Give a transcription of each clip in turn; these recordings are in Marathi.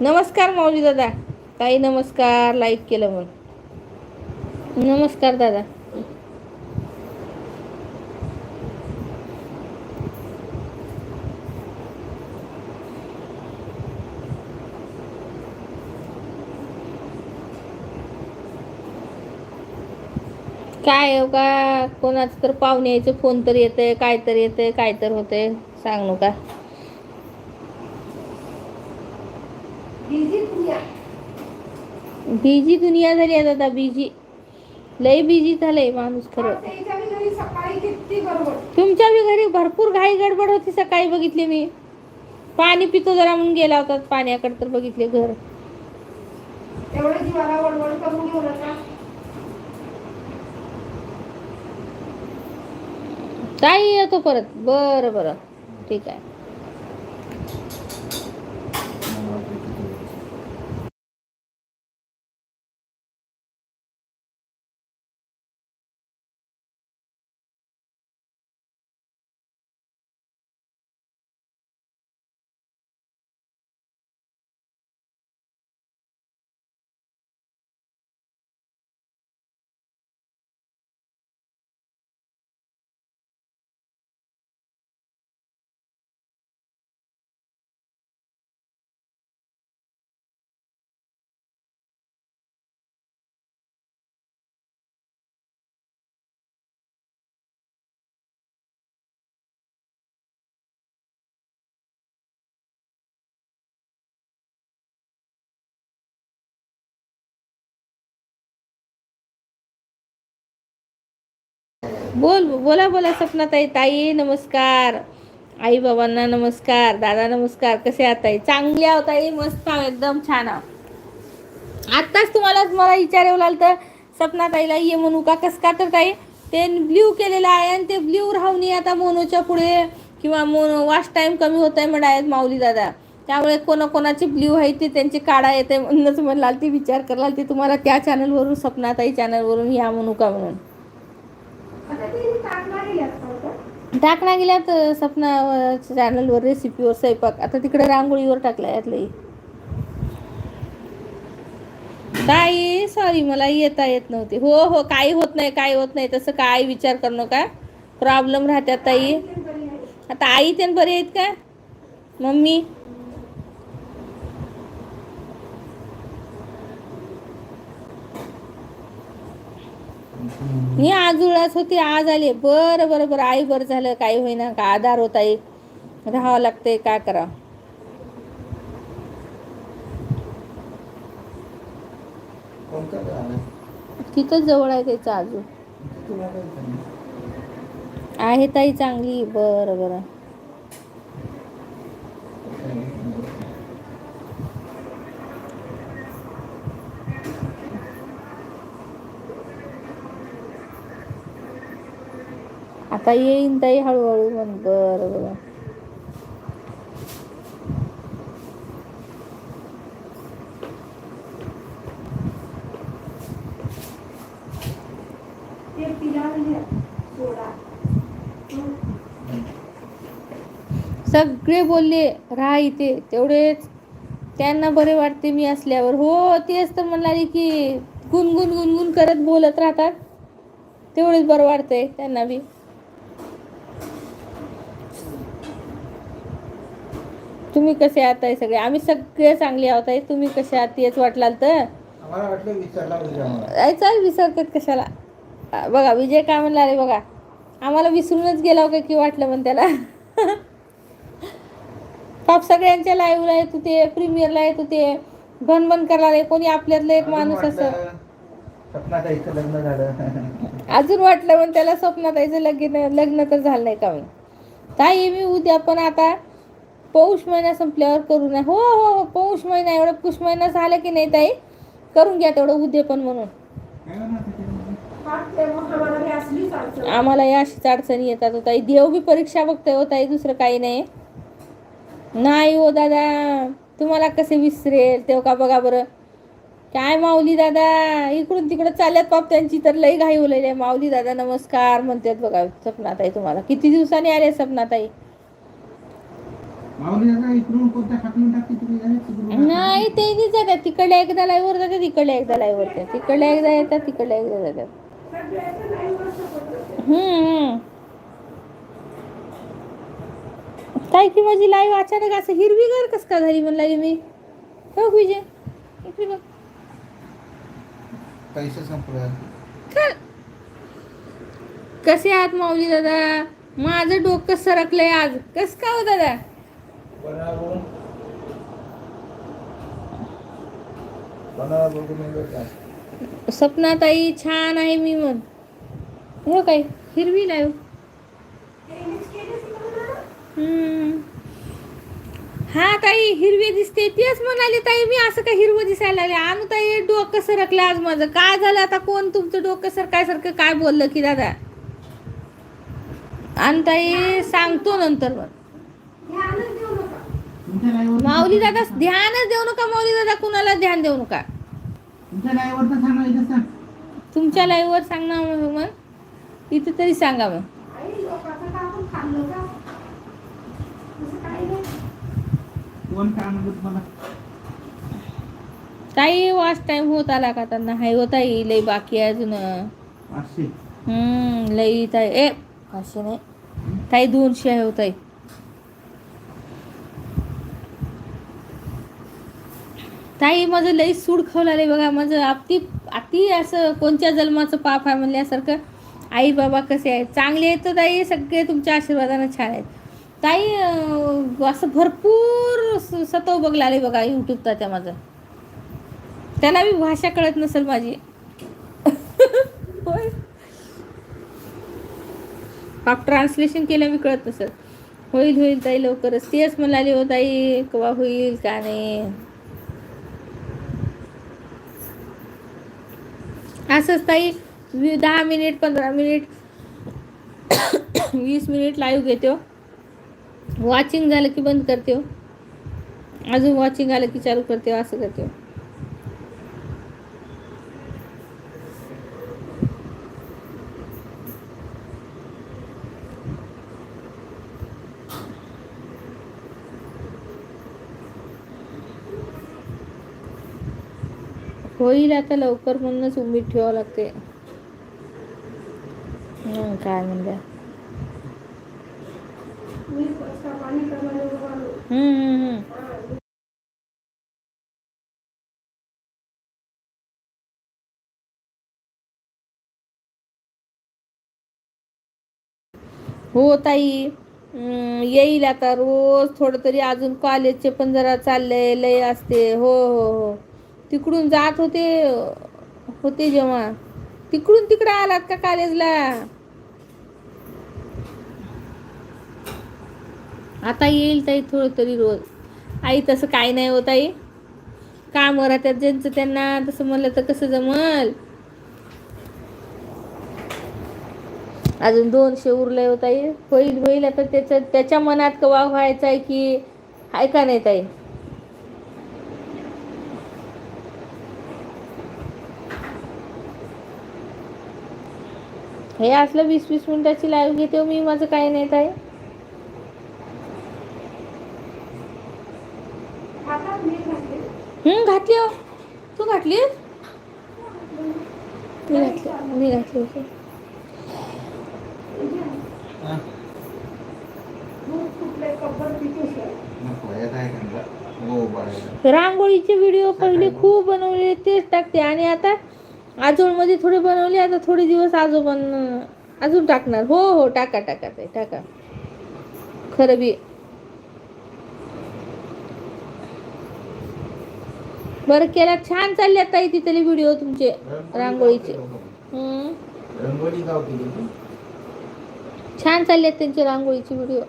नमस्कार माऊली दादा. ताई नमस्कार लाईक केलं म्हणून. नमस्कार दादा. काय हो का? कोणाचं तर पाहुणे यायचं फोन तर येतंय काय तर येतंय काय तर होतंय. सांग नका बिजी दुनिया. झाली आहे दादा बिजी लय बिजी झालंय माणूस खरं. तुमच्या बी घरी भरपूर घाई गडबड होती सकाळी बघितली मी. पाणी पितो जरा म्हणून गेला होता पाण्याकडे तर बघितले घर. ताई येतो परत. बरं बरं. ठीक आहे. बोल बोला बोला सपना ताई ताई नमस्कार. आई बाबांना नमस्कार दादा नमस्कार. कसे आहात ताई? चांगली आहोत ताई मस्त आहो एकदम छान आहो. आत्ताच तुम्हालाच मला विचारावं लागलं तर सपना ताईला ये म्हणू का? कस का तर ताई? ते ब्ल्यू केलेलं आहे आणि ते ब्ल्यू राहून आता मोनोच्या पुढे. किंवा मोनो वाश टाईम कमी होत आहे म्हणायत माऊली दादा. त्यामुळे कोणाकोणाचे ब्ल्यू आहे ते त्यांचे काढा येते म्हणूनच म्हणलाल ती विचार कराल ते. तुम्हाला त्या चॅनलवरून सपनाताई चॅनलवरून या म्हणू का म्हणून. टाकणार गेल्या तर का? सपना चॅनलवर रेसिपीवर स्वयंपाक. आता तिकडे रांगोळीवर टाकला यातलंही ताई सॉरी मला येता येत नव्हते. हो हो काही होत नाही काही होत नाही. तसं काय विचार करू नका प्रॉब्लेम राहतात ताई. आता आई त्यान बरे आहेत का? मम्मी? मी आज उळाच होती आज आले. बरं बरं बरं. आई बरं झालं. काही होईना. का आधार होता आई राहावं लागतंय. कोणतं गाणं? तिथं जवळ आहे त्याचं अजून? आहे ताई चांगली. बरं बरं. आता येईन ताई हळूहळू म्हण बरं बरं. सगळे बोलले राहा इथे. तेवढेच. त्यांना बरे वाटते मी असल्यावर. हो तेच तर म्हणाले की गुणगुण गुणगुण करत बोलत राहतात. तेवढेच बरं वाटतंय त्यांना बी. तुम्ही कसे आहात ताई सगळे? आम्ही सगळे चांगले आहोत ताई. तुम्ही कसे आहात? तेच वाटलाल तर. आई चाल विसरतात कशाला? बघा विजय काय म्हणला रे बघा. आम्हाला विसरूनच गेला हो का की वाटलं म्हण त्याला? पाप सगळ्यांच्या लाईव्हला येत होते प्रीमियरला येत होते. भन भन करायला कोणी आपल्यातलं एक माणूस असं. लग्न झालं. अजून वाटलं पण त्याला स्वप्नात यायचं लग्न लग्न तर झालं नाही का मी ताई मी उद्या पण आता पौष महिना संपल्यावर करू नये. हो हो हो पौष महिना एवढा पुष महिना झाला की नाही ताई? करून घ्या तेवढं उद्या पण म्हणून. आम्हाला या अशीच अडचणी येतात हो ताई. देव बी परीक्षा बघतोय हो ताई दुसरं काही नाही. नाही हो दादा. तुम्हाला कसे विसरेल तेव्हा का बघा बरं. काय माऊली दादा? इकडून तिकडं चालल्यात पाप त्यांची तर लई घाई होलेली आहे. माऊली दादा नमस्कार म्हणतात बघा सपनाताई तुम्हाला. किती दिवसांनी आले सपनाताई माऊली आता इकडून कोणत्या खाकून टाकते तुम्ही जाणे तिकडून नाही ते नाही जातात तिकडल्या एकदा लाईव्हवर जातात तिकडल्या एकदा लाईव्हवर जातात तिकडल्या एकदा येतात तिकडल्या एकदा जातात. हम्म. काय की माझी लाईव्ह अचानक असं हिरवीगार कस का झाली म्हणला मी? हो विजय. इकडे बघ. पैसे संपले. कसे आहात माऊली दादा? माझं डोकं सरकलंय आज. कस का हो दादा? बघून का सपनाताई छान आहे मी म्हण. हो काय हिरवी लाईव्ह हे. हा ताई हिरवी दिसते. तेच म्हणाले ताई मी असं काय हिरवं दिसायला लागले. आणू ताई डोकं सरकलं आज माझं. काय झालं आता? कोण तुमचं डोकं सरकायसारखं काय बोललं की दादा? आणि ताई सांगतो नंतर मग ध्यानच देऊ नका. तुमच्या लाईव्हवर माऊली दादा ध्यानच देऊ नका माऊली दादा कुणाला ध्यान देऊ नका. तुमच्या लाईव्हवर तर सांगा. ना मग मग इथं तरी सांगा मग. आई, लोकांचं का आपण खाल्लं का? असं काही नाही. कोण काय म्हणत तुम्हाला? ताई वाच टाइम होत आला का त्यांना? हाय होता लई बाकी आहे अजून. हम्म लई ताई. ए पाचशे नाही. ताई दोनशे आहे हो ताई माझं लई सूड खावलाले बघा. माझं अति अति असं कोणत्या जन्माचं पाप आहे म्हणल्यासारखं. आई बाबा कसे आहेत? चांगले आहेत तर ताई सगळे तुमच्या आशीर्वादानं छान आहेत. ताई असं भरपूर स- सतव बघ लागले बघा यूट्यूबचा त्या माझं. त्याला मी भाषा कळत नसेल माझी. होय. पाप ट्रान्सलेशन केलं मी कळत नसेल. होईल होईल ताई लवकरच. तेच म्हणाले हो ताई कवा होईल का नाही. असंच ताई वी दहा मिनिट पंधरा मिनिट वीस मिनिट लाईव्ह घेते हो. वॉचिंग झालं की बंद करते हो. अजून वॉचिंग आलं की चालू करते हो, असं करते हो. होईल आता लवकर म्हणूनच उमेद ठेवावं लागते हं, काय म्हणल्या मी पैसा पाणी कमायला उभारलो. हम्म, हम्म, हम्म. हो ताई येईल आता रोज थोडं तरी अजून कॉलेजचे पण जरा चाललंय लय असते हो हो हो तिकडून जात होते होते जेव्हा. तिकडून तिकडं आलात का कॉलेजला आता येईल ताई थोडं तरी रोज. आई तसं काय नाही होत आई काम राहतात ज्यांचं त्यांना तसं म्हणलं तर कसं जमल? अजून दोनशे उरले होत आई होईल होईल आता त्याच्या त्याच्या मनात कवा व्हायचं आहे की आहे का नाही ताई? हे असलं वीस वीस मिनिटाची लाईव्ह घेते हो मी माझं काही नाही ताई. हातात मी घातले. हम्म घातली हो. तू घातली मी घातली मी घातली होती आहे. आहे रांगोळीचे व्हिडिओ पहिले खूप बनवले तेच टाकते. आणि आता आजोळमध्ये थोडे बनवले आता थोडे दिवस आजोबां अजून टाकणार. हो हो टाका टाका ताई टाका. खरं बी. बरं केला छान चालले आता तिथले व्हिडिओ तुमचे रांगोळीचे. तू छान चालले त्यांचे रांगोळीचे व्हिडिओ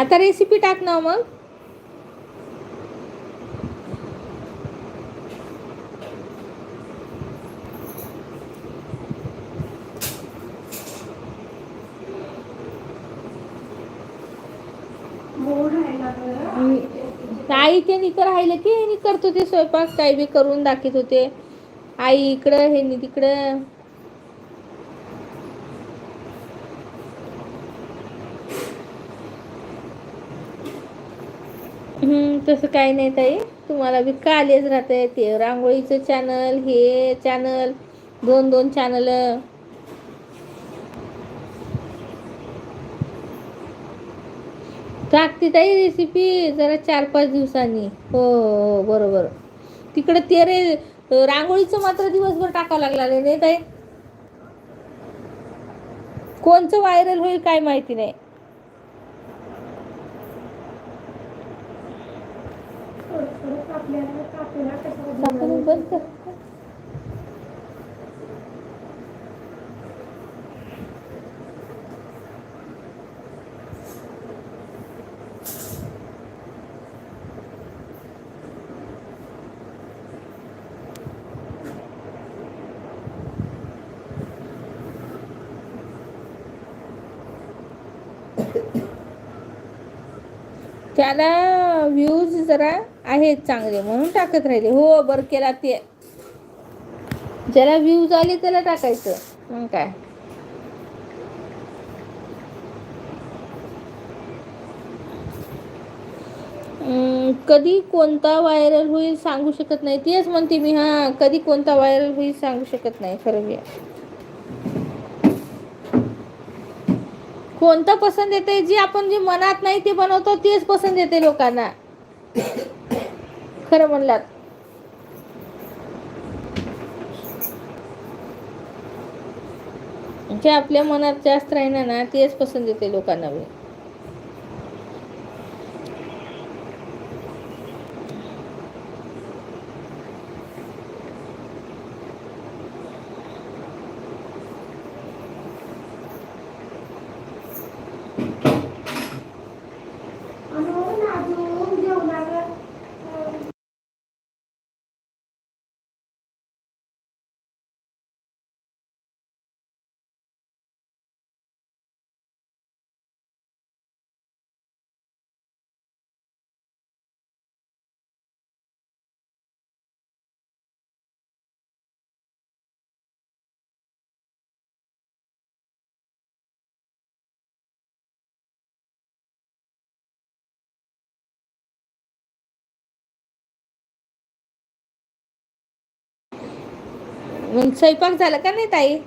आता रेसिपी टाक ना मग? आई ते निकर राहिलं की हे करत होते स्वयंपाक काही बी करून दाखवत होते. आई इकडं हे नि तिकडं. तसं काही नाही ताई. तुम्हाला बी कालेच राहतंय ते रांगोळीचं चॅनल हे चॅनल दोन दोन चॅनल टाकते ताई रेसिपी जरा चार पाच दिवसांनी. हो हो बरोबर. तिकडे ते रे रांगोळीचं मात्र दिवसभर टाकावं लागला नाही ताई? कोणचं व्हायरल होईल काय माहिती नाही? बंद कर. त्याला व्ह्यूज जरा आहेत चांगले म्हणून टाकत राहिले. हो बरं केला ते. ज्याला व्ह्यूज आले त्याला टाकायचं. मग काय? कधी कोणता व्हायरल होईल सांगू शकत नाही. तेच म्हणते मी हा कधी कोणता व्हायरल होईल सांगू शकत नाही. खरं कोणतं पसंत येते जे आपण जे मनात नाही ते बनवतो तेच पसंत येते लोकांना. खरं म्हणलात. जे आपल्या मनात जास्त राहीना ना तेच पसंत येते लोकांना मग स्वयंपाक झाला का नाही ताई?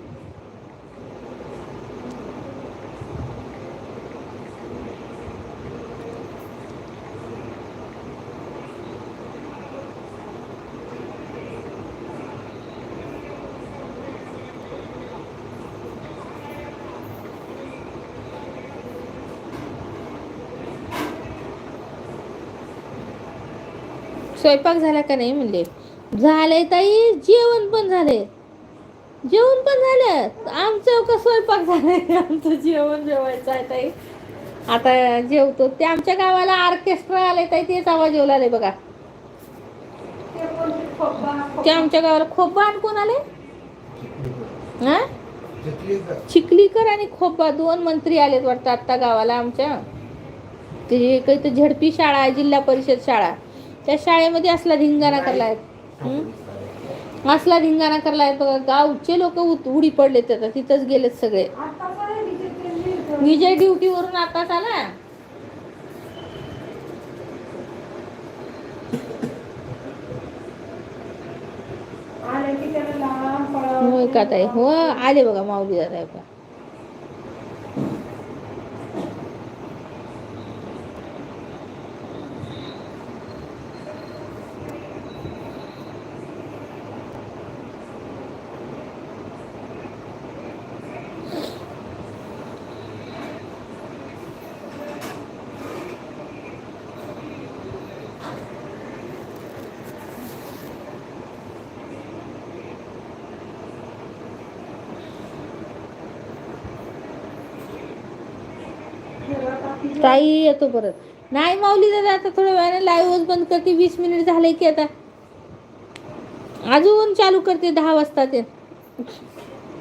स्वयंपाक झाला का नाही म्हणले? झालंय ताई जेवण पण झालंय. जेवण पण झालं. आमचं का स्वयंपाक झालंय? आमचं जेवण जेवायचं आहे ताई. आता जेवतो. ते आमच्या गावाला ऑर्केस्ट्रा आले ताई. तेच आवाज येऊ लागले बघा. ते आमच्या गावाला खोब्बा आणि कोण आले हा? चिखलीकर. आणि खोब्बा दोन मंत्री आलेत वाटतं आत्ता गावाला आमच्या. ते काही तर झडपी शाळा आहे जिल्हा परिषद शाळा. त्या शाळेमध्ये असला धिंगाणा करलाय? असला धिंगाणा करलाय बघा गावचे लोक उडी पडले आता तिथंच गेलेत सगळे. विजय ड्युटीवरून आताच आला. होय का ताई? हो आले बघा माऊली दादा ताई येतो परत. नाही माऊली दादा आता थोड्या वेळाने लाईव्हच बंद करते. वीस मिनिट झाले की आता. अजून चालू करते दहा वाजता ते.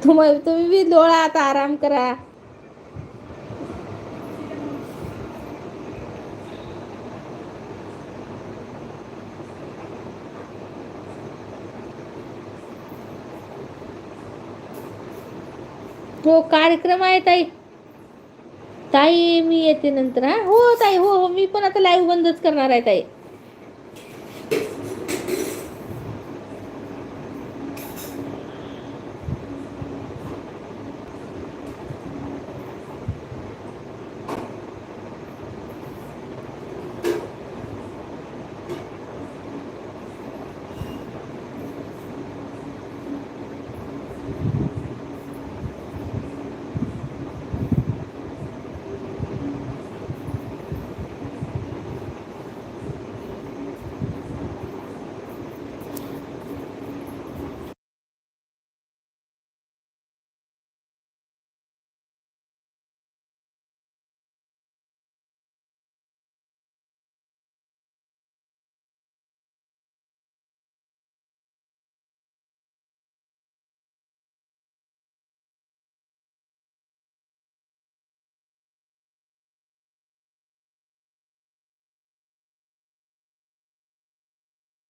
तुम्ही तुम्ही बी डोळा आता आराम करा. हो कार्यक्रम आहे ताई. ताई मी येते नंतर हा? हो ताई हो हो मी पण आता लाईव्ह बंदच करणार आहे ताई.